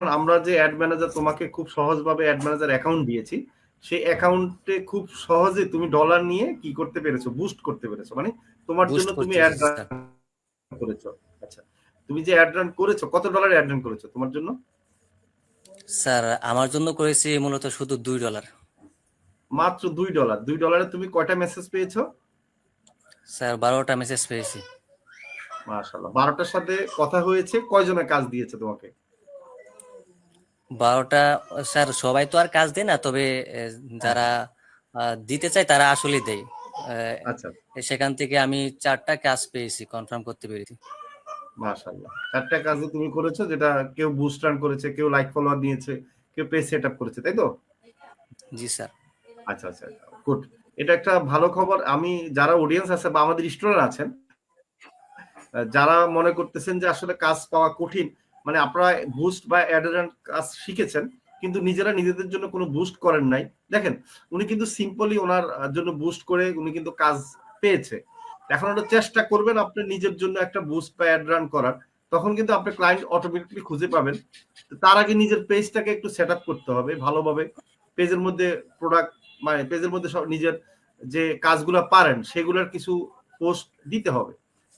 আমরা যে add manager তোমাকে খুব সহজভাবে অ্যাড ম্যানেজার অ্যাকাউন্ট দিয়েছি সেই অ্যাকাউন্টে খুব সহজে তুমি ডলার নিয়ে কি করতে পেরেছ? বুস্ট করতে পেরেছ। মানে তোমার জন্য তুমি অ্যাড। করেছ। আচ্ছা তুমি যে অ্যাড রান করেছ কত ডলার অ্যাড রান করেছ তোমার জন্য? স্যার আমার জন্য করেছি মূলত শুধু দুই ডলার মাত্র দুই ডলার দুই ডলারে তুমি কয়টা মেসেজ পেয়েছ? স্যার বারোটা মেসেজ পেয়েছি। মাশাল্লাহ বারোটার সাথে কথা হয়েছে। কয়জনের কাজ দিয়েছে তোমাকে? বারোটা স্যার সবাই তো আর কাজ দেয় না তবে যারা দিতে চায় তারা আসলে দেয়। আচ্ছা। সেখান থেকে আমি চারটা কাজ পেয়েছি কনফার্ম করতে পেরেছি। মাশাল্লাহ চারটা কাজে তুমি করেছ যেটা কেউ বুস্ট রান করেছে কেউ লাইক ফলোয়ার নিয়েছে কেউ পেজ সেট আপ করেছে তাই তো? জি স্যার। আচ্ছা আচ্ছা গুড এটা একটা ভালো খবর আমি যারা অডিয়েন্স আছে বা আমাদের স্টুডেন্ট আছেন যারা মনে করতেছেন যে আসলে কাজ পাওয়া কঠিন মানে আপনারা বুস্ট বা অ্যাডার কাজ শিখেছেন, কিন্তু নিজেরা নিজেদের জন্য কোনো বুস্ট করেন নাই। দেখেন, উনি কিন্তু সিম্পলি ওনার জন্য বুস্ট করে উনি কিন্তু কাজ পেয়েছে। এখন ওটা চেষ্টা করবেন আপনি নিজের জন্য একটা বুস্ট বা অ্যাড রান করার। তখন কিন্তু আপনি ক্লায়েন্ট অটোমেটিকলি খুঁজে পাবেন। তার আগে নিজের পেজটাকে একটু সেট করতে হবে ভালোভাবে। পেজের মধ্যে প্রোডাক্ট মানে পেজের মধ্যে সব নিজের যে কাজগুলো পারেন, সেগুলোর কিছু পোস্ট দিতে হবে।